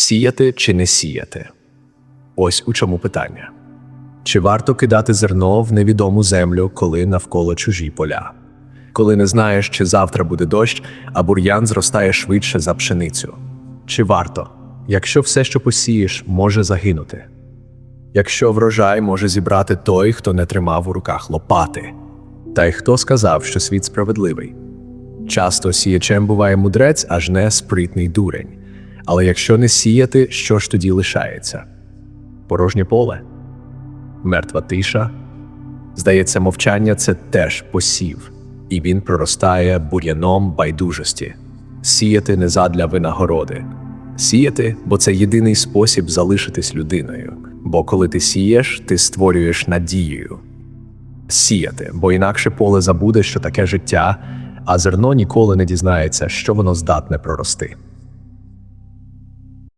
Сіяти чи не сіяти? Ось у чому питання. Чи варто кидати зерно в невідому землю, коли навколо чужі поля? Коли не знаєш, чи завтра буде дощ, а бур'ян зростає швидше за пшеницю? Чи варто, якщо все, що посієш, може загинути? Якщо врожай може зібрати той, хто не тримав у руках лопати? Та й хто сказав, що світ справедливий? Часто сіячем буває мудрець, аж не спритний дурень. Але якщо не сіяти, що ж тоді лишається? Порожнє поле? Мертва тиша? Здається, мовчання це теж посів, і він проростає бур'яном байдужості. Сіяти не задля винагороди. Сіяти, бо це єдиний спосіб залишитись людиною. Бо коли ти сієш, ти створюєш надією. Сіяти, бо інакше поле забуде, що таке життя, а зерно ніколи не дізнається, що воно здатне прорости.